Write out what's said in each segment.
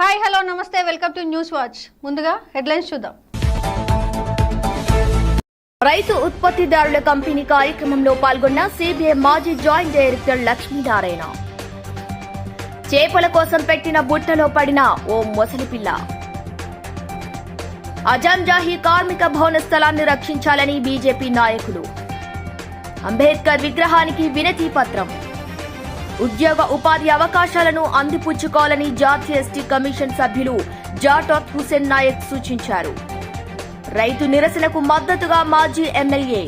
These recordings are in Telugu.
హాయ్ హలో నమస్తే వెల్కమ్ టు న్యూస్ వాచ్. ముందుగా హెడ్లైన్స్ చూద్దాం. రైతు ఉత్పత్తిదారుల కంపెనీ కార్యక్రమంలో పాల్గొన్న సిబిఐ మాజీ జాయింట్ డైరెక్టర్ లక్ష్మీనారాయణ. చేపల కోసం పెట్టిన బుట్టలో పడిన ఓ మొసలిపిల్ల అజంజాహీ కార్మిక భవన స్థలాన్ని రక్షించాలని బీజేపీ నాయకులు. అంబేద్కర్ విగ్రహానికి వినతి పత్రం. ఉద్యోగ ఉపాధి అవకాశాలను అందిపుచ్చుకోవాలని జాతీయ ఎస్టీ కమిషన్ సభ్యులు జాటోత్ హుసేన్ నాయక్ సూచించారు. రైతు నిరసనకు మద్దతుగా మాజీ ఎమ్మెల్యే.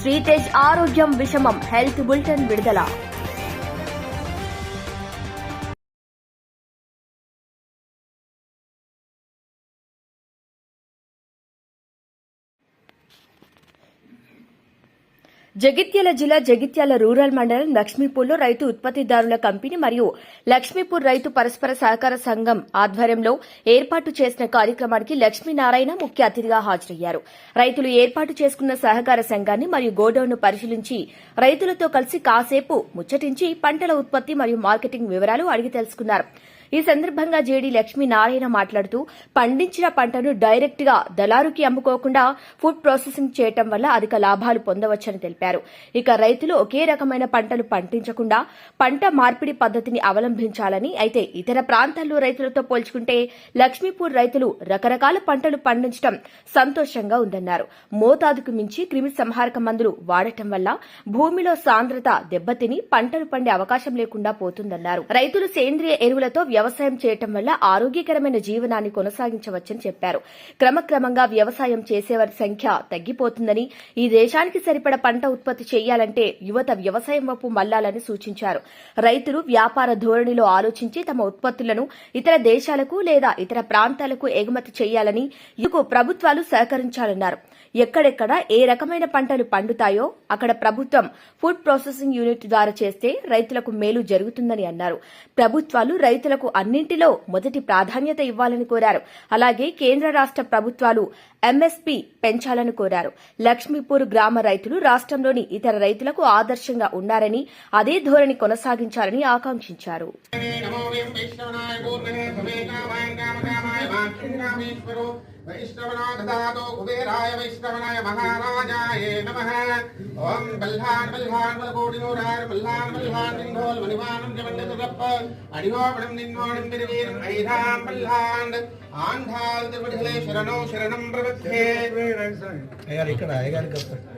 శ్రీతేజ్ ఆరోగ్యం విషమం హెల్త్ బులెటిన్ విడుదల. జగిత్యాల జిల్లా జగిత్యాల రూరల్ మండలం లక్ష్మీపూర్లో రైతు ఉత్పత్తిదారుల కంపెనీ మరియు లక్ష్మీపూర్ రైతు పరస్పర సహకార సంఘం ఆధ్వర్యంలో ఏర్పాటు చేసిన కార్యక్రమానికి లక్ష్మీనారాయణ ముఖ్య అతిథిగా హాజరయ్యారు. రైతులు ఏర్పాటు చేసుకున్న సహకార సంఘాన్ని మరియు గోడౌన్ను పరిశీలించి రైతులతో కలిసి కాసేపు ముచ్చటించి పంటల ఉత్పత్తి మరియు మార్కెటింగ్ వివరాలు అడిగి తెలుసుకున్నారు. ఈ సందర్భంగా జేడీ లక్ష్మీనారాయణ మాట్లాడుతూ పండించిన పంటను డైరెక్ట్గా దళారుకి అమ్ముకోకుండా ఫుడ్ ప్రాసెసింగ్ చేయటం వల్ల అధిక లాభాలు పొందవచ్చని తెలిపారు. ఇక రైతులు ఒకే రకమైన పంటలు పండించకుండా పంట మార్పిడి పద్ధతిని అవలంబించాలని అయితే ఇతర ప్రాంతాల్లో రైతులతో పోల్చుకుంటే లక్ష్మీపూర్ రైతులు రకరకాల పంటలు పండించడం సంతోషంగా ఉందన్నారు. మోతాదుకు మించి క్రిమి సంహారక మందులు వాడటం వల్ల భూమిలో సాంద్రత దెబ్బతిని పంటలు పండే అవకాశం లేకుండా పోతుందన్నారు. రైతులు సేంద్రియ ఎరువులతో వ్యవసాయం చేయటం వల్ల ఆరోగ్యకరమైన జీవనాన్ని కొనసాగించవచ్చని చెప్పారు. క్రమక్రమంగా వ్యవసాయం చేసేవారి సంఖ్య తగ్గిపోతుందని ఈ దేశానికి సరిపడ పంట ఉత్పత్తి చేయాలంటే యువత వ్యవసాయం వైపు మళ్ళాలని సూచించారు. రైతులు వ్యాపార ధోరణిలో ఆలోచించి తమ ఉత్పత్తులను ఇతర దేశాలకు లేదా ఇతర ప్రాంతాలకు ఎగుమతి చేయాలని ఇందుకు ప్రభుత్వాలు సహకరించాలన్నారు. ఎక్కడెక్కడ ఏ రకమైన పంటలు పండుతాయో అక్కడ ప్రభుత్వం ఫుడ్ ప్రాసెసింగ్ యూనిట్ ద్వారా చేస్తే రైతులకు మేలు జరుగుతుందని అన్నారు. ప్రభుత్వాలు రైతులకు అన్నింటిలో మొదటి ప్రాధాన్యత ఇవ్వాలని కోరారు. అలాగే కేంద్ర రాష్ట ప్రభుత్వాలు ఎంఎస్పీ పెంచాలని కోరారు. లక్ష్మీపూర్ గ్రామ రైతులు రాష్ట్రంలోని ఇతర రైతులకు ఆదర్శంగా ఉన్నారని అదే ధోరణి కొనసాగించాలని ఆకాంక్షించారు. నమో దదాతో కుబేరాయ వైష్ణవనాయ మహారాజాయ నమః ఓం బల్హాన్ బల్హాన్ బలకోటినూరాయ బల్హాన్ బల్హాన్ నింధోల్ మణివానం జమండసురప్ప అడిగోపడం నిన్నోడం బిరువీరం ఐధాం బల్హాన్ ఆంధాల్ తిరుపతిలే శరణో శరణం ప్రవద్ధే అయ్యారు ఇక్కడ అయ్యారు పదే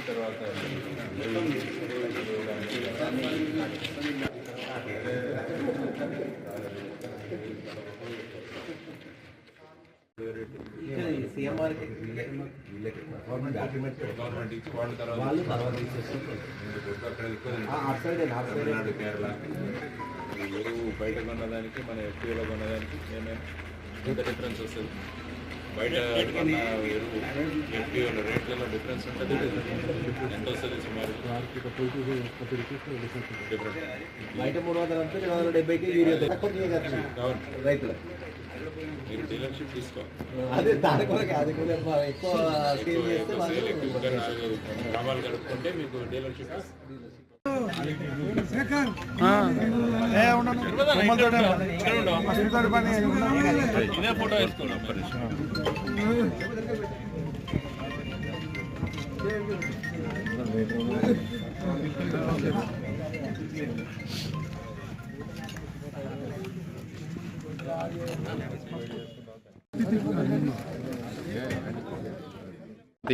తర్వాత తమిళనాడు కేరళ ఎరువు బయట కొన్నదానికి మన ఎఫ్టీలో కొన్నదానికి ఏమేమి ఎంత డిఫరెన్స్ వస్తుంది? బయట రేట్లలో డిఫరెన్స్ ఉంటుంది. ఎంత వస్తుంది సుమారు. డిఫరెంట్ బయట మూడు వందల రెండు వందల డెబ్బైకి రైతులు. మీరు డీలర్షిప్ తీసుకో అదే దాని కూడా అది కూడా ఎక్కువ సేల్ ఎక్కువ నాలుగు గ్రామాలు గడుపుకుంటే మీకు డీలర్షిప్ ఇదే ఫోటో వేసుకున్నాం మరి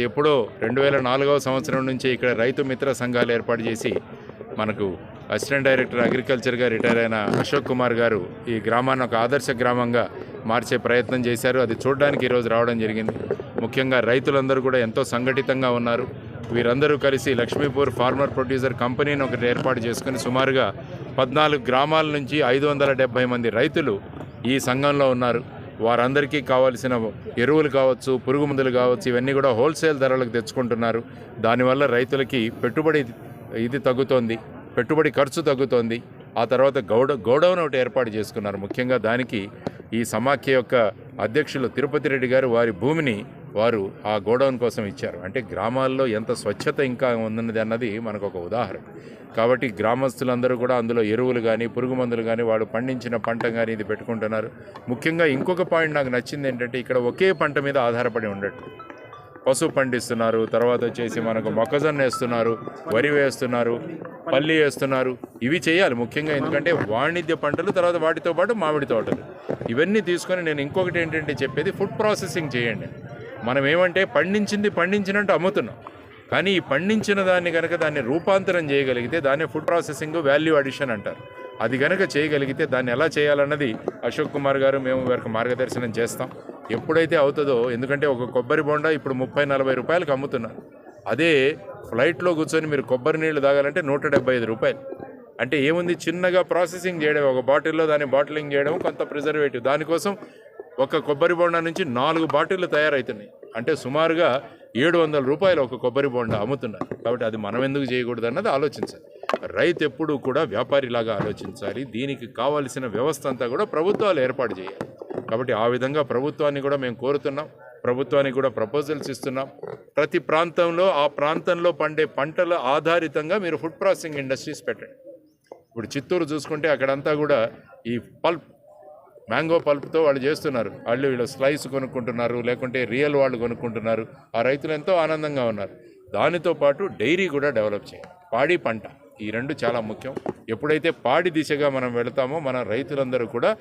ఎప్పుడో రెండు వేల నాలుగవ సంవత్సరం నుంచి ఇక్కడ రైతు మిత్ర సంఘాలు ఏర్పాటు చేసి మనకు అసిస్టెంట్ డైరెక్టర్ అగ్రికల్చర్గా రిటైర్ అయిన అశోక్ కుమార్ గారు ఈ గ్రామాన్ని ఒక ఆదర్శ గ్రామంగా మార్చే ప్రయత్నం చేశారు. అది చూడడానికి ఈరోజు రావడం జరిగింది. ముఖ్యంగా రైతులందరూ కూడా ఎంతో సంఘటితంగా ఉన్నారు. వీరందరూ కలిసి లక్ష్మీపూర్ ఫార్మర్ ప్రొడ్యూసర్ కంపెనీని ఒకటి ఏర్పాటు చేసుకుని సుమారుగా పద్నాలుగు గ్రామాల నుంచి ఐదు వందల డెబ్బై మంది రైతులు ఈ సంఘంలో ఉన్నారు. వారందరికీ కావాల్సిన ఎరువులు కావచ్చు పురుగు మందులు కావచ్చు ఇవన్నీ కూడా హోల్సేల్ ధరలకు తెచ్చుకుంటున్నారు. దానివల్ల రైతులకి పెట్టుబడి ఇది తగ్గుతోంది పెట్టుబడి ఖర్చు తగ్గుతోంది. ఆ తర్వాత గౌడ గోడౌన్ ఒకటి ఏర్పాటు చేసుకున్నారు. ముఖ్యంగా దానికి ఈ సమాఖ్య యొక్క అధ్యక్షులు తిరుపతి రెడ్డి గారు వారి భూమిని వారు ఆ గోడౌన్ కోసం ఇచ్చారు. అంటే గ్రామాల్లో ఎంత స్వచ్ఛత ఇంకా ఉన్నది అన్నది మనకు ఒక ఉదాహరణ. కాబట్టి గ్రామస్తులందరూ కూడా అందులో ఎరువులు కానీ పురుగు మందులు కానీ వాళ్ళు పండించిన పంట కానీ ఇది పెట్టుకుంటున్నారు. ముఖ్యంగా ఇంకొక పాయింట్ నాకు నచ్చింది ఏంటంటే ఇక్కడ ఒకే పంట మీద ఆధారపడి ఉండట్టు పసుపు పండిస్తున్నారు తర్వాత వచ్చేసి మనకు మొక్కజొన్న వేస్తున్నారు వరి వేస్తున్నారు పల్లి వేస్తున్నారు. ఇవి చేయాలి ముఖ్యంగా ఎందుకంటే వాణిజ్య పంటలు తర్వాత వాటితో పాటు మామిడి తోటలు. ఇవన్నీ తీసుకొని నేను ఇంకొకటి ఏంటంటే చెప్పేది ఫుడ్ ప్రాసెసింగ్ చేయండి. మనం ఏమంటే పండించింది పండించినట్టు అమ్ముతున్నాం. కానీ ఈ పండించిన దాన్ని కనుక దాన్ని రూపాంతరం చేయగలిగితే దాన్ని ఫుడ్ ప్రాసెసింగ్ వాల్యూ అడిషన్ అంటారు. అది కనుక చేయగలిగితే దాన్ని ఎలా చేయాలన్నది అశోక్ కుమార్ గారు మేము వారికి మార్గదర్శనం చేస్తాం. ఎప్పుడైతే అవుతుందో ఎందుకంటే ఒక కొబ్బరి బొండ ఇప్పుడు ముప్పై నలభై రూపాయలకు అమ్ముతున్నారు. అదే ఫ్లైట్లో కూర్చొని మీరు కొబ్బరి నీళ్ళు తాగాలంటే నూట డెబ్బై ఐదు రూపాయలు. అంటే ఏముంది? చిన్నగా ప్రాసెసింగ్ చేయడం ఒక బాటిల్లో దాన్ని బాటిలింగ్ చేయడం కొంత ప్రిజర్వేటివ్ దానికోసం ఒక కొబ్బరి బొండ నుంచి నాలుగు బాటిళ్ళు తయారవుతున్నాయి అంటే సుమారుగా ఏడు వందల రూపాయలు ఒక కొబ్బరి బొండ అమ్ముతున్నారు. కాబట్టి అది మనం ఎందుకు చేయకూడదు అన్నది ఆలోచించాలి. రైతు ఎప్పుడూ కూడా వ్యాపారిలాగా ఆలోచించాలి. దీనికి కావలసిన వ్యవస్థ అంతా కూడా ప్రభుత్వాలు ఏర్పాటు చేయాలి. కాబట్టి ఆ విధంగా ప్రభుత్వాన్ని కూడా మేము కోరుతున్నాం. ప్రభుత్వానికి కూడా ప్రపోజల్స్ ఇస్తున్నాం. ప్రతి ప్రాంతంలో ఆ ప్రాంతంలో పండే పంటల ఆధారితంగా మీరు ఫుడ్ ప్రాసెసింగ్ ఇండస్ట్రీస్ పెట్టండి. ఇప్పుడు చిత్తూరు చూసుకుంటే అక్కడంతా కూడా ఈ పల్ప్ మ్యాంగో పల్ప్తో వాళ్ళు చేస్తున్నారు. వాళ్ళు వీళ్ళు స్లైస్ కొనుక్కుంటున్నారు లేకుంటే రియల్ వాళ్ళు కొనుక్కుంటున్నారు. ఆ రైతులు ఎంతో ఆనందంగా ఉన్నారు. దానితో పాటు డైరీ కూడా డెవలప్ చేయాలి. పాడి పంట ఈ రెండు చాలా ముఖ్యం. ఎప్పుడైతే పాడి దిశగా మనం వెళతామో మన రైతులందరూ కూడా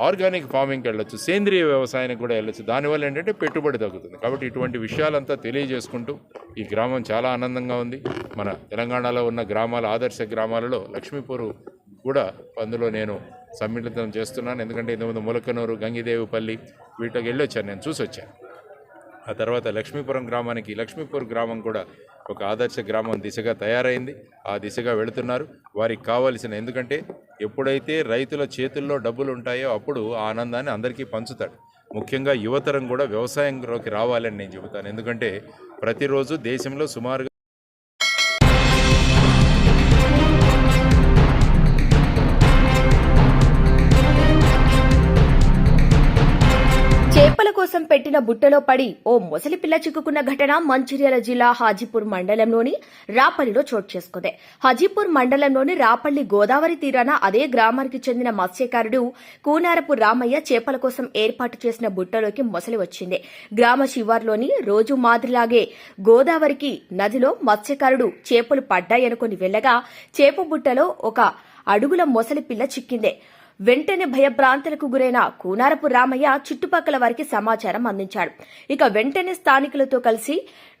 ఆర్గానిక్ ఫార్మింగ్కి వెళ్ళొచ్చు సేంద్రియ వ్యవసాయానికి కూడా వెళ్ళొచ్చు. దానివల్ల ఏంటంటే పెట్టుబడి తగ్గుతుంది. కాబట్టి ఇటువంటి విషయాలంతా తెలియజేసుకుంటూ ఈ గ్రామం చాలా ఆనందంగా ఉంది. మన తెలంగాణలో ఉన్న గ్రామాల ఆదర్శ గ్రామాలలో లక్ష్మీపూర్ కూడా అందులో నేను సమ్మిళితం చేస్తున్నాను. ఎందుకంటే ఇంతకుముందు ములకనూరు గంగిదేవిపల్లి వీటికి వెళ్ళొచ్చాను నేను చూసి వచ్చాను. ఆ తర్వాత లక్ష్మీపురం గ్రామానికి లక్ష్మీపూర్ గ్రామం కూడా ఒక ఆదర్శ గ్రామం దిశగా తయారైంది. ఆ దిశగా వెళుతున్నారు. వారికి కావలసిన ఎందుకంటే ఎప్పుడైతే రైతుల చేతుల్లో డబ్బులు ఉంటాయో అప్పుడు ఆ ఆనందాన్ని అందరికీ పంచుతాడు. ముఖ్యంగా యువతరం కూడా వ్యవసాయంలోకి రావాలని నేను చెబుతాను. ఎందుకంటే ప్రతిరోజు దేశంలో సుమారుగా కోసం పెట్టిన బుట్టలో పడి ఓ మొసలి పిల్ల చిక్కుకున్న ఘటన మంచిర్యాల జిల్లా హాజీపూర్ మండలంలోని రాపల్లిలో చోటు చేసుకుంది. హాజీపూర్ మండలంలోని రాపల్లి గోదావరి తీరాన అదే గ్రామానికి చెందిన మత్స్యకారుడు కూనారపు రామయ్య చేపల కోసం ఏర్పాటు చేసిన బుట్టలోకి మొసలి వచ్చింది. గ్రామ శివార్లోని రోజు మాదిరిలాగే గోదావరికి నదిలో మత్స్యకారుడు చేపలు పడ్డాయనుకుని వెళ్ళగా చేప బుట్టలో ఒక అడుగుల మొసలి పిల్ల చిక్కిందే. వెంటనే భయభ్రాంతులకు గురైన కూనారపు రామయ్య చుట్టుపక్కల వారికి సమాచారం అందించాడు. ఇక వెంటనే స్థానికులతో కలిసి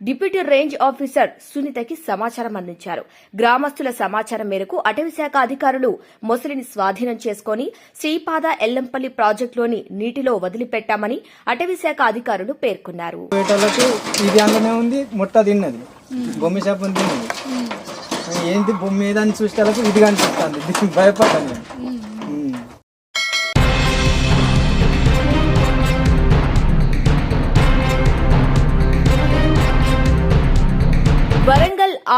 డిప్యూటీ రేంజ్ ఆఫీసర్ సునీతకి సమాచారం అందించారు. గ్రామస్తుల సమాచారం మేరకు అటవీశాఖ అధికారులు మొసలిని స్వాధీనం చేసుకుని శ్రీపాద ఎల్లంపల్లి ప్రాజెక్టులోని నీటిలో వదిలిపెట్టామని అటవీశాఖ అధికారులు పేర్కొన్నారు. ఏంది బొమ్మ ఏంటి బొమ్మ ఏదని ఇది కనిపిస్తుంది. భయపడ్డాను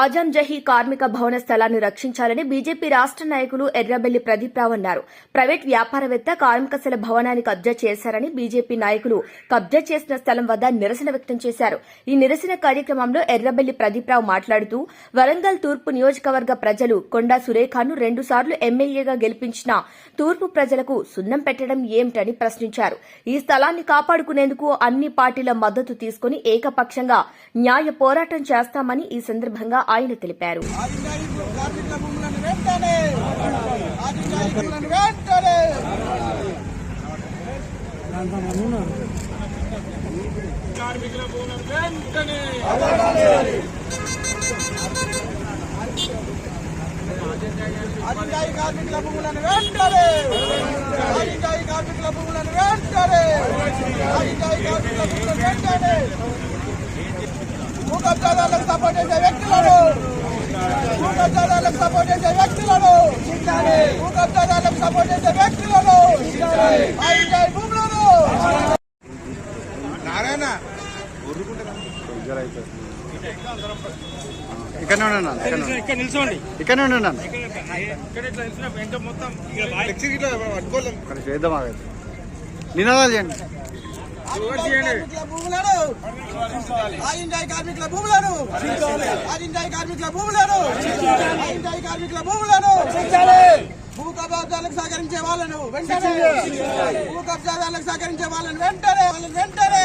ఆజం జహీ కార్మిక భవన స్థలాన్ని రక్షించాలని బీజేపీ రాష్ట్ర నాయకులు ఎర్రబెల్లి ప్రదీప్ రావు అన్నారు. ప్రైవేట్ వ్యాపారవేత్త కార్మికశాల భవనాన్ని కబ్జా చేశారని బీజేపీ నాయకులు కబ్జా చేసిన స్థలం వద్ద నిరసన వ్యక్తం చేశారు. ఈ నిరసన కార్యక్రమంలో ఎర్రబెల్లి ప్రదీప్ రావు మాట్లాడుతూ వరంగల్ తూర్పు నియోజకవర్గ ప్రజలు కొండా సురేఖను రెండుసార్లు ఎమ్మెల్యేగా గెలిపించిన తూర్పు ప్రజలకు సున్నం పెట్టడం ఏమిటని ప్రశ్నించారు. ఈ స్థలాన్ని కాపాడుకునేందుకు అన్ని పార్టీల మద్దతు తీసుకుని ఏకపక్షంగా న్యాయ పోరాటం చేస్తామని ఈ సందర్భంగా ఆయన తెలిపారు. కార్మికుల భూములను వెంటనే కార్మికుల భూములను వెంటనే కార్మికుల భూములను వెంటనే కబ్జాదారులకు సపోర్ట్ చేసే వ్యక్తులను. భూ కబ్జాదారులకు సపోర్ట్ చేసే వ్యక్తులను. భూ కబ్జాదారులకు సపోర్ట్ చేసే వ్యక్తులను. నారాయణ ఇక్కడనే ఉన్నాను ఇక్కడ నిల్చోండి. ఇక్కడనే ఉన్నాను ఇక్కడ చేద్దాం నినాదాలు చేయండి. భూములను. ఆయించాయి కార్మికుల భూములను. ఆయించాయి కార్మికుల భూములను. ఆయించాయి కార్మికుల భూములను. భూ కబ్జాదారులకు సహకరించే వాళ్ళను వెంటనే. భూ కబ్జాదారులకు సహకరించే వాళ్ళని వెంటనే. వాళ్ళని వెంటనే.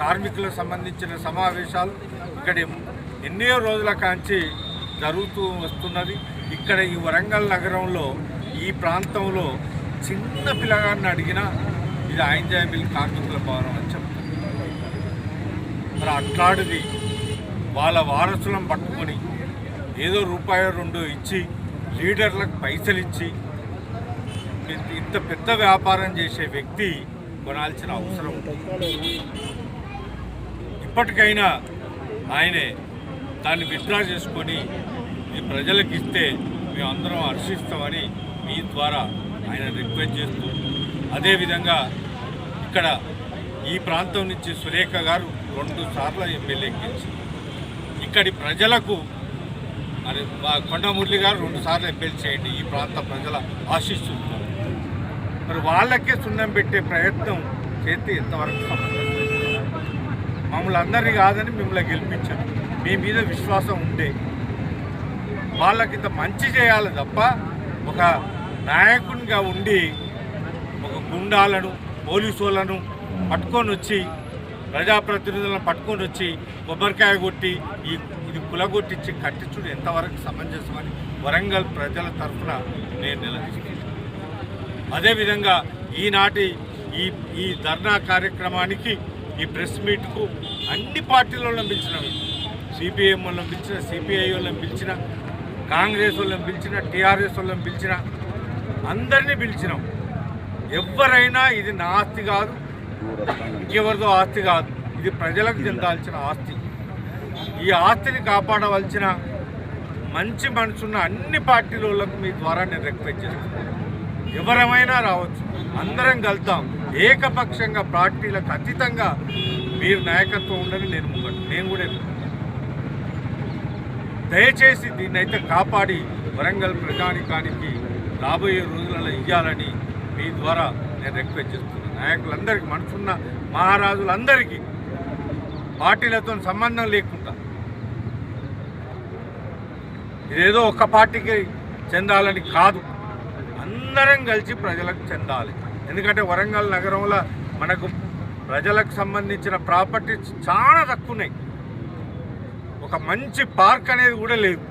కార్మికులకు సంబంధించిన సమావేశాలు ఇక్కడ ఎన్నో రోజుల కాంచి జరుగుతూ వస్తున్నది. ఇక్కడ ఈ వరంగల్ నగరంలో ఈ ప్రాంతంలో చిన్న పిల్లగాన్ని అడిగినా ఇది ఆయింజాయ్ కార్మికుల భవనం అని చెప్తారు. మరి అట్లాడిది వాళ్ళ వారసులను పట్టుకొని ఏదో రూపాయి రెండు ఇచ్చి లీడర్లకు పైసలు ఇచ్చి ఇంత- పెద్ద వ్యాపారం చేసే వ్యక్తి కొనాల్సిన అవసరం ఉంటుంది ఇప్పటికైనా ఆయనే దాన్ని విత్డ్రా చేసుకొని ఈ ప్రజలకు ఇస్తే మేము అందరం హర్షిస్తామని మీ ద్వారా ఆయన రిక్వెస్ట్ చేస్తూ అదేవిధంగా ఇక్కడ ఈ ప్రాంతం నుంచి సురేఖ గారు రెండు సార్లు ఎమ్మెల్యే గెలిచి ఇక్కడి ప్రజలకు మరి మా కొండమురళి గారు రెండు సార్లు ఎమ్మెల్యే చేయండి ఈ ప్రాంత ప్రజల ఆశిస్తున్నారు మరి వాళ్ళకే సున్నం పెట్టే ప్రయత్నం చేస్తే ఎంతవరకు మమ్మల్ని అందరినీ కాదని మిమ్మల్ని గెలిపించారు. మీ మీద విశ్వాసం ఉండే వాళ్ళకి ఇంత మంచి చేయాలి తప్ప ఒక నాయకునిగా ఉండి ఒక గుండాలను పోలీసులను పట్టుకొని వచ్చి ప్రజాప్రతినిధులను పట్టుకొని వచ్చి కొబ్బరికాయ కొట్టి ఈ ఇది కులగొట్టించి కట్టించుడు ఎంతవరకు సమంజసమని వరంగల్ ప్రజల తరఫున నేను నిలదీసుకున్నాను అదేవిధంగా ఈనాటి ఈ ఈ ధర్నా కార్యక్రమానికి ఈ ప్రెస్ మీట్కు అన్ని పార్టీల వాళ్ళని పిలిచినవి సిపిఎం వాళ్ళని పిలిచిన సిపిఐ వాళ్ళని పిలిచిన కాంగ్రెస్ వాళ్ళని పిలిచిన టీఆర్ఎస్ వాళ్ళని పిలిచిన అందరినీ పిలిచినాం. ఎవరైనా ఇది నా ఆస్తి కాదు ఇంకెవరిదో ఆస్తి కాదు. ఇది ప్రజలకు చెందాల్సిన ఆస్తి. ఈ ఆస్తిని కాపాడవలసిన మంచి మనసున్న అన్ని పార్టీల వాళ్ళకు మీ ద్వారా నేను రిక్వెస్ట్ చేస్తాను ఎవరమైనా రావచ్చు. అందరం కలుతాం ఏకపక్షంగా పార్టీలకు అతీతంగా మీరు నాయకత్వం ఉండని నేను ముంగట నేను కూడా దయచేసి దీన్నైతే కాపాడి వరంగల్ ప్రజానికానికి రాబోయే రోజులలో ఇవ్వాలని మీ ద్వారా నేను రిక్వెస్ట్ చేస్తున్నాను. నాయకులందరికీ మనసున్న మహారాజులందరికీ పార్టీలతో సంబంధం లేకుండా ఇదేదో ఒక పార్టీకి చెందాలని కాదు. అందరం కలిసి ప్రజలకు చెందాలి. ఎందుకంటే వరంగల్ నగరంలో మనకు ప్రజలకు సంబంధించిన ప్రాపర్టీస్ చాలా తక్కువ ఉన్నాయి ఒక మంచి పార్క్ అనేది కూడా లేదు.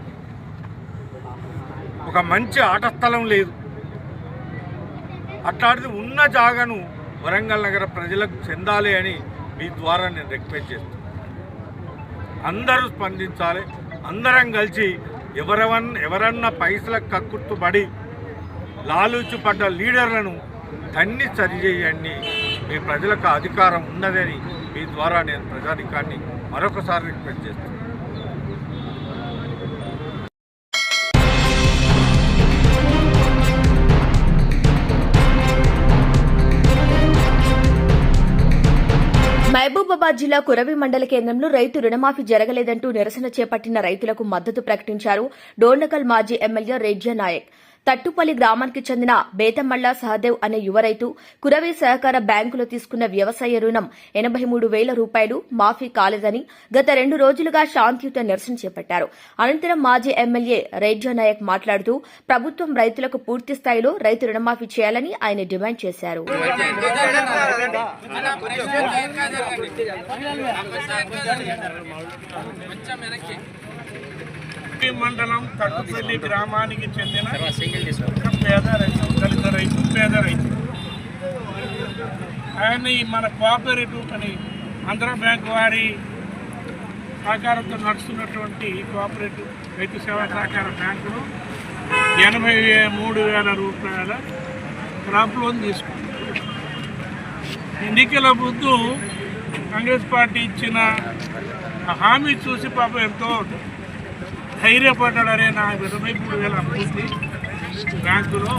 ఒక మంచి ఆట స్థలం లేదు. అట్లాంటిది ఉన్న జాగాను వరంగల్ నగర ప్రజలకు చెందాలి అని మీ ద్వారా నేను రిక్వెస్ట్ చేస్తాను అందరూ స్పందించాలి. అందరం కలిసి ఎవరెవన్ ఎవరన్నా పైసలకు కక్కుర్తుబడి లాలూచి పడ్డ లీడర్లను దాన్ని సరిచేయండి మీ ప్రజలకు అధికారం ఉన్నదని మీ ద్వారా నేను ప్రజాధికారిని మరొకసారి రిక్వెస్ట్ చేస్తాను మహబూబాబాద్ జిల్లా కురవి మండల కేంద్రంలో రైతు రుణమాఫీ జరగలేదంటూ నిరసన చేపట్టిన రైతులకు మద్దతు ప్రకటించారు డోర్నకల్ మాజీ ఎమ్మెల్యే రేజ్య నాయక్. తట్టుపల్లి గ్రామానికి చెందిన బేతమల్ల సహదేవ్ అనే యువ రైతు కురవి సహకార బ్యాంకులో తీసుకున్న వ్యవసాయ రుణం ఎనబై మూడు వేల రూపాయలు మాఫీ కాలేదని గత రెండు రోజులుగా శాంతియుత నిరసన చేపట్టారు. అనంతరం మాజీ ఎమ్మెల్యే రేజ్య నాయక్ మాట్లాడుతూ ప్రభుత్వం రైతులకు పూర్తి స్థాయిలో రైతు రుణమాఫీ చేయాలని ఆయన డిమాండ్ చేశారు. ఈ మండలం తట్టుపల్లి గ్రామానికి చెందిన పేద రైతు దళిత రైతు పేద రైతు. ఆయన ఈ మన కోఆపరేటివ్ అని ఆంధ్ర బ్యాంక్ వారి సహకారంతో నడుస్తున్నటువంటి కోఆపరేటివ్ రైతు సేవా సహకార బ్యాంకులు ఎనభై మూడు వేల రూపాయల క్రాప్ లోన్ తీసుకుంది. ఎన్నికల ముందు కాంగ్రెస్ పార్టీ ఇచ్చిన హామీ చూసి పాపం ఎంతో ధైర్యపడ్డాడనే నా ఇరవై మూడు వేల అప్పుంది బ్యాంకులో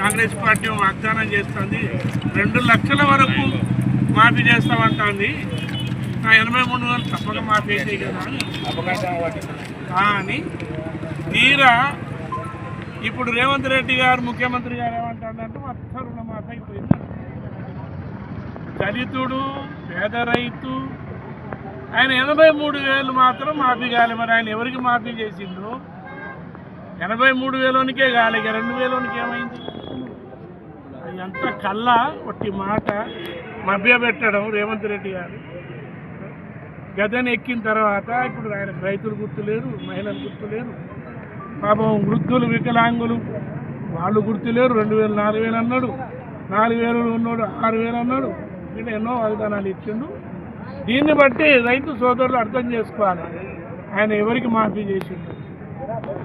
కాంగ్రెస్ పార్టీ వాగ్దానం చేస్తుంది. రెండు లక్షల వరకు మాఫీ చేస్తామంటుంది. నా ఎనభై మూడు వేలు తప్పక మాఫీ అయితే కదా అని. కానీ తీరా ఇప్పుడు రేవంత్ రెడ్డి గారు ముఖ్యమంత్రి గారు ఏమంటాడంటే మొత్తం రుణమాఫీ అయిపోయింది. దళితుడు పేద రైతు ఆయన ఎనభై మూడు వేలు మాత్రం మాఫీ కాలే. మరి ఆయన ఎవరికి మాఫీ చేసిండ్రు? ఎనభై మూడు వేలోనికే కాలేక ఇక రెండు వేలోనికి ఏమైంది? ఎంత కళ్ళ ఒట్టి మాట మభ్యపెట్టడం రేవంత్ రెడ్డి గారు. గదని ఎక్కిన తర్వాత ఇప్పుడు ఆయన రైతులు గుర్తులేరు మహిళలు గుర్తులేరు పాపం వృద్ధులు వికలాంగులు వాళ్ళు గుర్తులేరు. రెండు వేలు నాలుగు వేలు అన్నాడు. నాలుగు వేలు ఉన్నాడు ఆరు వేలు అన్నాడు. ఇలా ఎన్నో వాగ్దానాలు ఇచ్చిండు. దీన్ని బట్టి రైతు సోదరులు అర్థం చేసుకోవాలి. ఆయన ఎవరికి మాఫీ చేసిండు?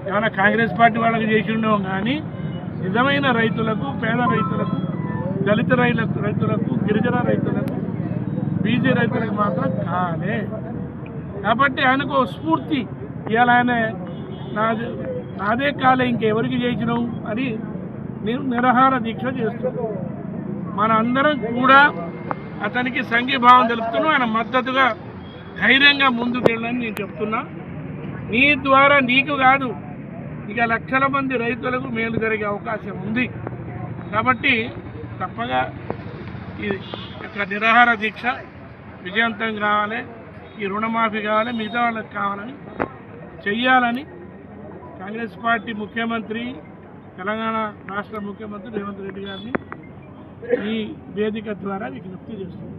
ఏమైనా కాంగ్రెస్ పార్టీ వాళ్ళకి చేసిండో కానీ నిజమైన రైతులకు పేద రైతులకు దళిత రైతులకు రైతులకు గిరిజన రైతులకు బీజీ రైతులకు మాత్రం కాలే కాబట్టి ఆయనకు స్ఫూర్తి ఇవాళ ఆయన. నాదే నాదే కాలే ఇంకెవరికి చేసినావు అని ని- నిరాహార దీక్ష చేస్తున్నాం. మన అందరం కూడా అతనికి సంఘీభావం తెలుపుతున్నాం ఆయన మద్దతుగా ధైర్యంగా ముందుకెళ్ళని నేను చెప్తున్నా. నీ ద్వారా నీకు కాదు ఇక లక్షల మంది రైతులకు మేలు జరిగే అవకాశం ఉంది. కాబట్టి తప్పగా ఈ యొక్క నిరాహార దీక్ష విజయవంతం కావాలి ఈ రుణమాఫీ కావాలి మిగతా వాళ్ళకి కావాలని చెయ్యాలని కాంగ్రెస్ పార్టీ ముఖ్యమంత్రి తెలంగాణ రాష్ట్ర ముఖ్యమంత్రి రేవంత్ రెడ్డి గారిని ఈ వేదిక ద్వారా విజ్ఞప్తి చేస్తున్నాను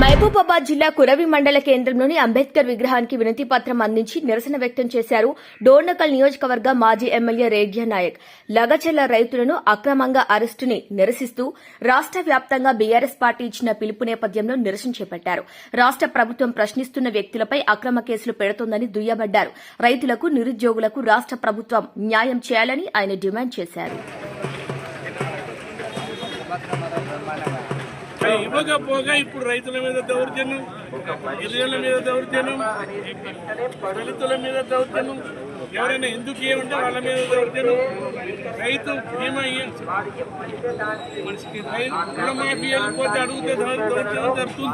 మహబూబాబాద్ జిల్లా కురవి మండల కేంద్రంలోని అంబేద్కర్ విగ్రహానికి వినతి పత్రం అందించి నిరసన వ్యక్తం చేశారు డోర్నకల్ నియోజకవర్గ మాజీ ఎమ్మెల్యే రేడ్య నాయక్. లగచెల్ల రైతులను అక్రమంగా అరెస్టుని నిరసిస్తూ రాష్ట వ్యాప్తంగా బీఆర్ఎస్ పార్టీ ఇచ్చిన పిలుపు నేపథ్యంలో నిరసన చేపట్టారు. రాష్ట ప్రభుత్వం ప్రశ్నిస్తున్న వ్యక్తులపై అక్రమ కేసులు పెడుతోందని దుయ్యబడ్డారు. రైతులకు నిరుద్యోగులకు రాష్ట ప్రభుత్వం న్యాయం చేయాలని ఆయన డిమాండ్ చేశారు. ఇవ్వకపోగా ఇప్పుడు రైతుల మీద దౌర్జన్యం గిరిజనుల మీద దౌర్జన్యం దళితుల మీద దౌర్జన్యం ఎవరైనా ఎందుకు ఏమంటే వాళ్ళ మీద దౌర్జన్యం. రైతు బీమా రుణమాఫీ ఇవ్వకపోతే అడిగితే దౌర్జన్యం జరుగుతుంది.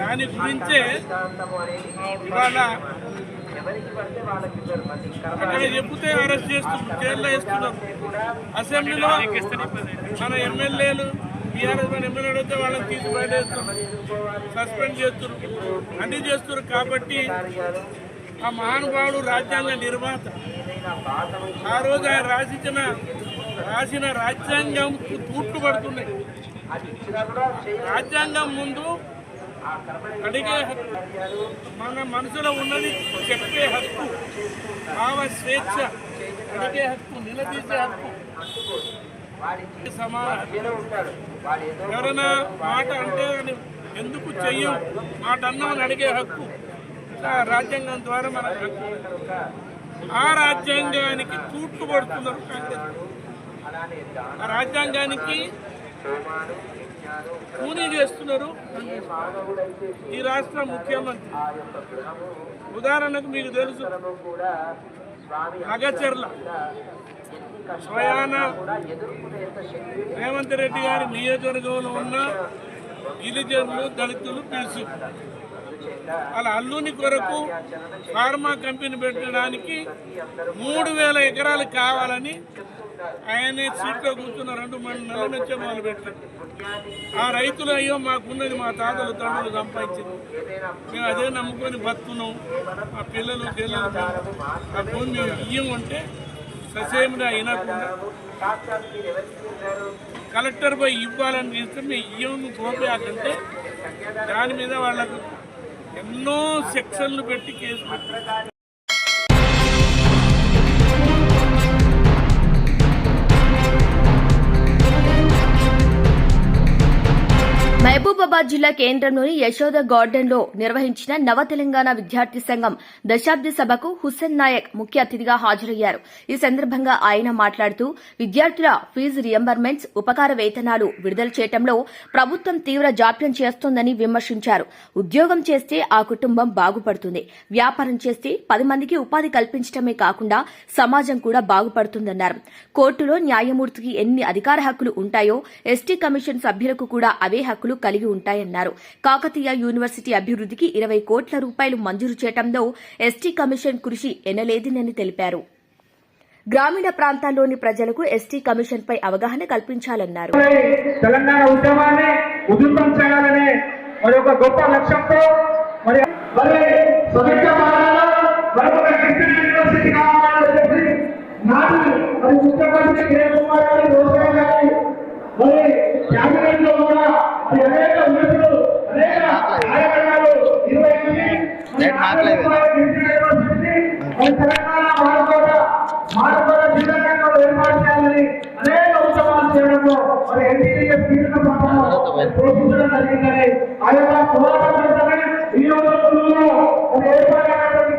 దాని గురించే ఇవాళ అక్కడ చెప్తే అరెస్ట్ చేస్తున్నారు జైల్లో వేస్తున్నారు. అసెంబ్లీలో మన ఎమ్మెల్యేలు బీఆర్ఎస్ మన ఎమ్మెల్యే అడిగితే వాళ్ళని తీసి బయటేస్తున్నారు సస్పెండ్ చేస్తున్నారు. అన్ని చేస్తున్నారు కాబట్టి ఆ మహానుభావుడు రాజ్యాంగ నిర్మాత ఆ రోజు ఆయన రాసించిన రాసిన రాజ్యాంగం తూట్టుపడుతున్నాయి రాజ్యాంగం ముందు అడిగే హక్కు మన మనసులో ఉన్నది చెప్పే హక్కు భావ స్వేచ్ఛ అడిగే హక్కు నిలదీసే హక్కు. ఎవరైనా మాట అంటే అని ఎందుకు చెయ్యం? మాట అన్నామని అడిగే హక్కు. రాజ్యాంగం ద్వారా మనకు హక్కు ఆ రాజ్యాంగానికి తూట్లు పడుతున్నారు కాంగ్రెస్ ఆ రాజ్యాంగానికి కూనీ చేస్తున్నారు. ఈ రాష్ట్ర ముఖ్యమంత్రి. ఉదాహరణకు మీకు తెలుసు. అగచర్ల. స్వయాన రేవంత్ రెడ్డి గారి నియోజకవర్గంలో ఉన్న గిరిజనులు దళితులు పిలుచు వాళ్ళ అల్లుని కొరకు ఫార్మా కంపెనీ పెట్టడానికి మూడు వేల ఎకరాలు కావాలని ఆయనే సీట్లో కూర్చున్న రెండు మూడు నెలల నుంచే మొదలు పెట్టారు. ఆ రైతులు అయ్యో మాకున్నది మా తాతలు తండ్రులు సంపాదించింది. మేము అదే నమ్ముకొని బతున్నాం మా పిల్లలు పిల్లలు ఆ భూమి ఇయ్యం ఉంటే ససేమిగా అయినకుండా కలెక్టర్ పోయి ఇవ్వాలని చూస్తే మేము ఇయ్యం గోపయాకంటే దాని మీద వాళ్ళకు ఎన్నో సెక్షన్లు పెట్టి కేసు పెట్టి జిల్లా కేంద్రంలోని యశోద గార్డెన్లో నిర్వహించిన నవ తెలంగాణ విద్యార్థి సంఘం దశాబ్ది సభకు హుస్సేన్ నాయక్ ముఖ్య అతిథిగా హాజరయ్యారు. ఈ సందర్భంగా ఆయన మాట్లాడుతూ విద్యార్థుల ఫీజు రియంబర్మెంట్స్ ఉపకార వేతనాలు విడుదల చేయడంలో ప్రభుత్వం తీవ్ర జాప్యం చేస్తోందని విమర్శించారు. ఉద్యోగం చేస్తే ఆ కుటుంబం బాగుపడుతుంది. వ్యాపారం చేస్తే పది మందికి ఉపాధి కల్పించడమే కాకుండా సమాజం కూడా బాగుపడుతుందన్నారు. కోర్టులో న్యాయమూర్తికి ఎన్ని అధికార హక్కులు ఉంటాయో ఎస్టీ కమిషన్ సభ్యులకు కూడా అవే హక్కులు కలిగి ఉంటాయి. ఉంటాయన్నారు. కాకతీయ యూనివర్సిటీ అభివృద్ధికి ఇరవై కోట్ల రూపాయలు మంజూరు చేయడంలో ఎస్టీ కమిషన్ కృషి ఎనలేదినని తెలిపారు. గ్రామీణ ప్రాంతాల్లోని ప్రజలకు ఎస్టీ కమిషన్పై అవగాహన కల్పించాలన్నారు. తెలంగాణ ఉద్యమాన్ని ఉధృతం చేయాలనే మరి ఒక గొప్ప లక్ష్యంతో మరి మరి మరి ఒక క్రిస్టియన్ యూనివర్సిటీ కావాలని చెప్పి నాటి మరి ముఖ్యమంత్రి కిరణ్ కుమార్ గారి రోజు గారి మరి క్యాబినెట్లో కూడా మరి అనేక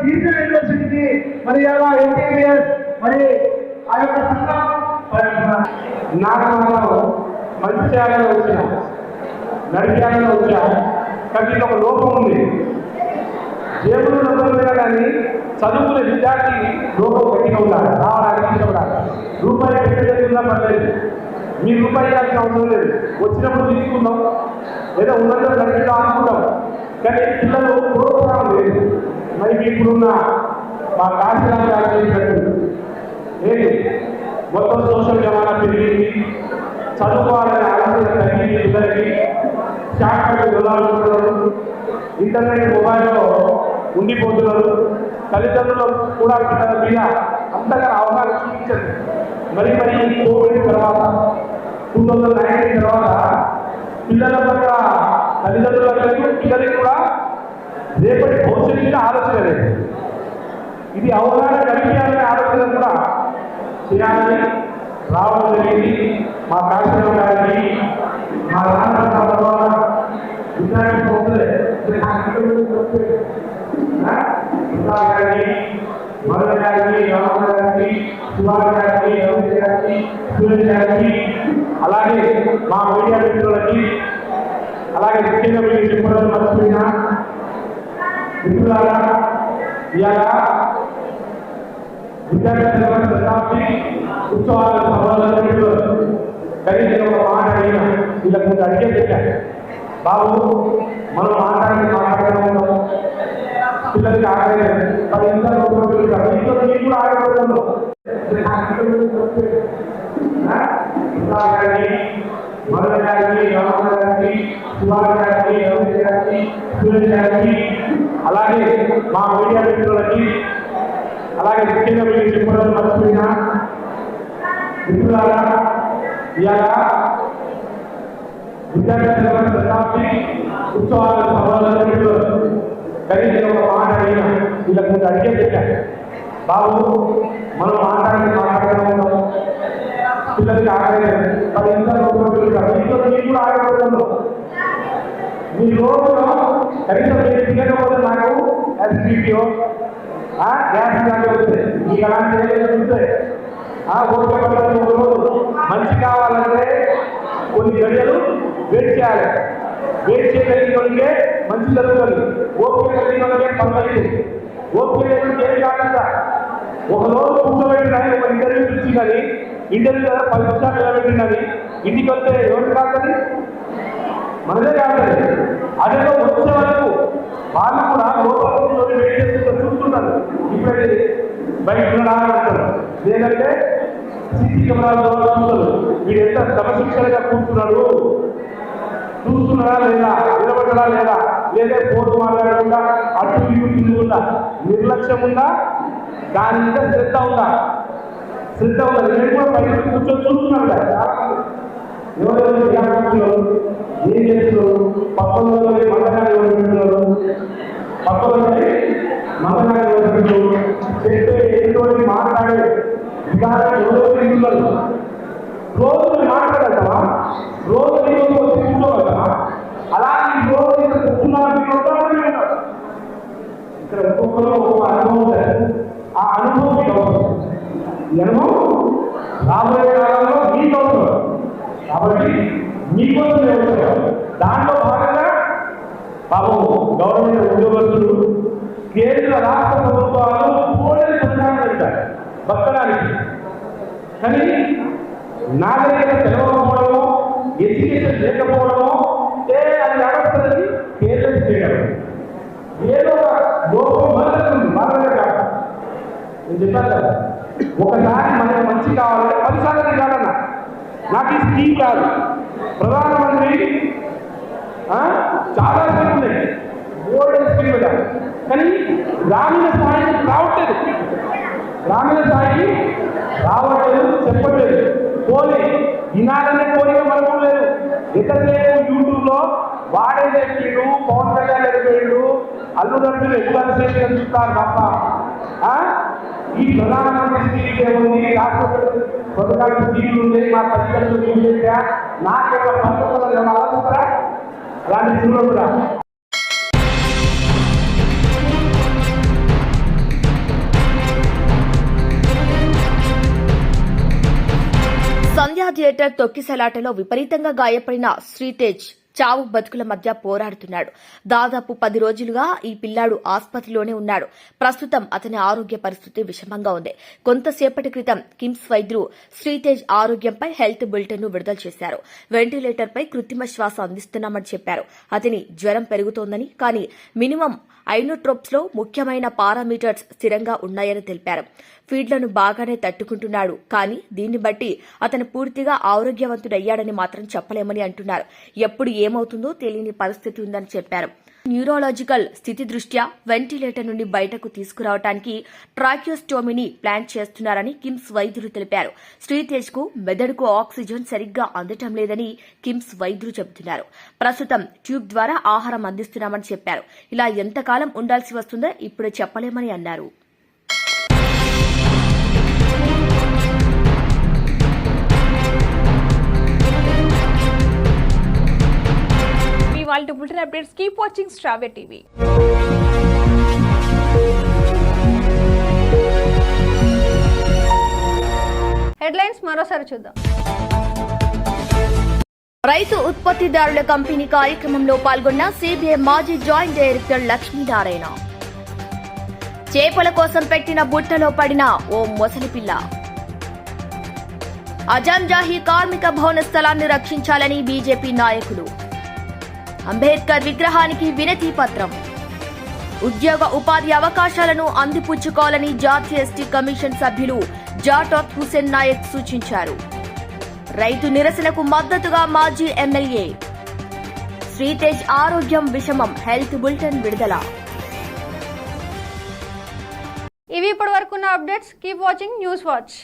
యూనివర్సిటీకి మరి అలా ఎన్టీఎస్ మరి ఆ యొక్క సంఘం నాకు మంచి చేయాలని వచ్చిన నడిచేయాలని వచ్చా కానీ ఒక లోపం ఉంది. దేవుడు నమ్మకం కానీ చదువుకునే విద్యార్థి లోపం గట్టిగా ఉండాలి రావడానికి ఇష్టపడాలి రూపాయి పెట్టేదిన్నా పర్లేదు. మీ రూపాయి ఇవ్వాల్సిన అవసరం లేదు. వచ్చినప్పుడు తీసుకుందాం. లేదా ఉన్నదో గట్టిగా అనుకుందాం కానీ పిల్లలు ప్రోత్సాహం లేదు. మరి ఇప్పుడున్న మా కాశీరామ్ లేదు. మొత్తం సోషల్ జమానా పెరిగింది. చదువుకోవాలనే ఆలోచన తగ్గింది పిల్లలకి. షార్ట్ కట్ ఇంటర్నెట్ మొబైల్లో ఉండిపోతున్నారు. తల్లిదండ్రులు కూడా పిల్లల మీద అంతగా అవగాహన చూపించదు మరి మరి కోవిడ్ తర్వాత టూ థౌజండ్ నైన్టీన్ తర్వాత పిల్లల పట్ల తల్లిదండ్రులకు పిల్లలకి కూడా రేపటి భవిష్యత్తు మీద ఆలోచన లేదు. ఇది అవగాహన కల్పించాలనే ఆలోచన కూడా చేయాలని రావడం జరిగింది. మా కాశ్మీరం గారికి మా రాష్ట్ర తర్వాత విద్యార్థి సంస్థలే గారికి మరణ గారికి రామణ రవీంద్ర సూర్య గారికి అలాగే మా మీడియా మిత్రులకి అలాగే ముఖ్యంగా మీకు చెప్పడం మర్చిపోయిన మిత్రులారా ఇవాళ విద్యార్థుల శతాబ్ది ఉత్సవాల సభలలో కనీసం ఒక మాట అయినా వీళ్ళకి ముందు అడిగే పెట్టారు. బాబు మనం మాట్లాడి మాట్లాడడం పిల్లలకి ఆగలేదు పది నిమిషాలు ఒక రోజు ఉంటారు. ఇంట్లో మీరు కూడా ఆగకూడదు గారికి మరణ గారికి రామణ గారికి సుభాష్ గారికి రవీంద్ర గారికి సూర్య గారికి అలాగే మా మీడియా మిత్రులకి అలాగే ముఖ్యంగా మీరు చెప్పడం మర్చిపోయిన మిత్రులారా ఇవాళ విద్యార్థుల శతాబ్ది ఉత్సవాల సభలలో కనీసం ఒక మాట అయినా వీళ్ళకి ముందు అడిగే పెట్టారు బాబు మనం మాట్లాడి మాట్లాడడం పిల్లలకి ఆగలేదు పది నిమిషాలు ఒక రోజు ఉంటారు. ఇంట్లో మీరు కూడా ఆగకూడదు మీ రోజులో కనీసం మీరు తినకపోతే నాకు ఎస్పీపీఓ గ్యాస్ కానీ వస్తాయి మీకు అలాంటి ఏదైనా చూస్తే ఆ ఓపిక పట్టాలి ఒక రోజు మంచి కావాలంటే కొన్ని గడియలు వెయిట్ చేయాలి వెయిట్ చేయగలిగిన వాళ్ళకే మంచి జరుగుతుంది ఓపిక లేకుండా ఒక రోజు కూర్చోబెట్టిన ఒక ఇంటర్వ్యూ ఇచ్చి కానీ ఇంటర్వ్యూ కదా పది నిమిషాలు నిలబెట్టినది ఇంటికి వస్తే ఎవరికి కాకది మనదే కాకది అదే వచ్చే వరకు వాళ్ళు కూడా లోపల వెయిట్ చేస్తుంటే చూస్తున్నారు. ఇప్పుడైతే బయట అంటారు. లేదంటే సీసీ కెమెరాల చూస్తారు? వీడు ఎంత క్రమశిక్షణగా కూర్చున్నాడు? చూస్తున్నారా లేదా? నిలబడ్డా లేదా? లేదా పోటు మాట్లాడకుండా అటు ఇటు తిరుగుందా నిర్లక్ష్యం ఉందా దాని మీద శ్రద్ధ ఉందా? శ్రద్ధ ఉందా? నేను కూడా బయట కూర్చొని చూస్తున్నాను కదా. ఎవరెవరు ఎలా ఏం చేస్తున్నారు? పక్కన వాళ్ళని మంటకాలు ఎవరు పెడుతున్నారు పక్కన వాళ్ళని మంటకాలు ఎవరు చెప్పే ఎటువంటి మాట్లాడే విధానం ఎవరో తింటున్నారు రోజు నువ్వు మాట్లాడతావా రోజు నీ రోజు వచ్చి కూర్చోగలుగుతావా అలాగే ఒక్కొక్కరు ఒక్కొక్క అనుభవం ఉంటుంది ఆ అనుభవం మీకు అవసరం ఈ అనుభవం రాబోయే కాలంలో మీకు అవసరం కాబట్టి మీకోసం అవసరం దాంట్లో భాగంగా బాబు గవర్నమెంట్ ఉద్యోగస్తులు కేంద్ర రాష్ట్ర ప్రభుత్వాలు కోడలి సంఘాలు పెట్టారు బతకడానికి కానీ నా దగ్గర తెలవకపోవడమో ఎడ్యుకేషన్ లేకపోవడమో ఏ అది నడుస్తుంది కేంద్రం చేయడం ఏదో ఒక లోపం మొదలుంది బాగా కాదు నేను చెప్పాను కదా ఒకసారి మనకు మంచి కావాలంటే పదిసార్లు కాదన్నా నాకు ఈ స్కీమ్ కాదు ప్రధానమంత్రి ఆ, చాలా స్కీమ్ ఉన్నాయి గోల్డెన్ స్కీమ్ కదా కానీ గ్రామీణ స్థాయికి రావట్లేదు. గ్రామీణ స్థాయికి రావట్లేదు చెప్పట్లేదు. పోనీ వినాలనే కోరిక మనకు లేదు. ఎంతసేపు యూట్యూబ్లో వాడే చెప్పిండు పవన్ కళ్యాణ్ చెప్పిండు అల్లుడంటులు ఎక్కువసేపు చూస్తారు తప్ప ఈ ప్రధానమంత్రి స్కీమ్ ఏముంది? రాష్ట్ర పథకాల స్కీమ్లు ఉన్నాయి మా తల్లిదండ్రులు చూసేసా. నాకేమో పథకాలు ఆలోచిస్తారా అలాంటి చూడకుండా సంధ్యా థియేటర్ తొక్కిసలాటలో విపరీతంగా గాయపడిన శ్రీతేజ్ చావు బతుకుల మధ్య పోరాడుతున్నాడు. దాదాపు పది రోజులుగా ఈ పిల్లాడు ఆసుపత్రిలోనే ఉన్నాడు. ప్రస్తుతం అతని ఆరోగ్య పరిస్థితి విషమంగా ఉంది. కొంతసేపటి క్రితం కిమ్స్ వైద్యులు శ్రీతేజ్ ఆరోగ్యంపై హెల్త్ బులెటిన్ను విడుదల చేశారు. వెంటిలేటర్పై కృత్రిమ శ్వాస అందిస్తున్నామని చెప్పారు. అతని జ్వరం పెరుగుతోందని కానీ మినిమం ఐనోట్రోప్స్లో ముఖ్యమైన పారామీటర్స్ స్థిరంగా ఉన్నాయని తెలిపారు. ఫీడ్లను బాగానే తట్టుకుంటున్నాడు. కానీ దీన్ని బట్టి అతను పూర్తిగా ఆరోగ్యవంతుడయ్యాడని మాత్రం చెప్పలేమని అంటున్నారు. ఎప్పుడు ఏమవుతుందో తెలియని పరిస్థితి ఉందని చెప్పారు. న్యూరాలజికల్ స్థితి దృష్ట్యా వెంటిలేటర్ నుండి బయటకు తీసుకురావడానికి ట్రాక్యోస్టోమీని ప్లాన్ చేస్తున్నారని కిమ్స్ వైద్యులు తెలిపారు. శ్రీతేజ్కు మెదడుకు ఆక్సిజన్ సరిగ్గా అందటం లేదని కిమ్స్ వైద్యులు చెబుతున్నారు. ప్రస్తుతం ట్యూబ్ ద్వారా ఆహారం అందిస్తున్నామని చెప్పారు. ఇలా ఎంతకాలం ఉండాల్సి వస్తుందో ఇప్పుడు చెప్పలేమని అన్నారు. వాళ్ళ బులెటిన్ అప్డేట్స్. కీప్ వాచింగ్ స్ట్రావే టీవీ. హెడ్లైన్స్ మరోసారి చూద్దాం. రైతు ఉత్పత్తిదారుల కంపెనీ కార్యక్రమంలో పాల్గొన్న సిబిఐ మాజీ జాయింట్ డైరెక్టర్ లక్ష్మీనారాయణ. చేపల కోసం పెట్టిన బుట్టలో పడిన ఓ మొసలిపిల్ల అజంజాహీ కార్మిక భవన స్థలాన్ని రక్షించాలని బీజేపీ నాయకులు. అంబేద్కర్ విగ్రహానికి వినతి పత్రం. ఉద్యోగ ఉపాధి అవకాశాలను అందిపుచ్చుకోవాలని జాతీయ ఎస్టీ కమిషన్ సభ్యులు జాటాత్ హుసేన్ నాయక్ సూచించారు. రైతు నిరసనకు మద్దతుగా మాజీ ఎమ్మెల్యే. శ్రీతేజ్ ఆరోగ్యం విషమం హెల్త్ బులెటిన్ విడుదల. ఇవి ఇప్పటి వరకు ఉన్న updates. Keep watching news watch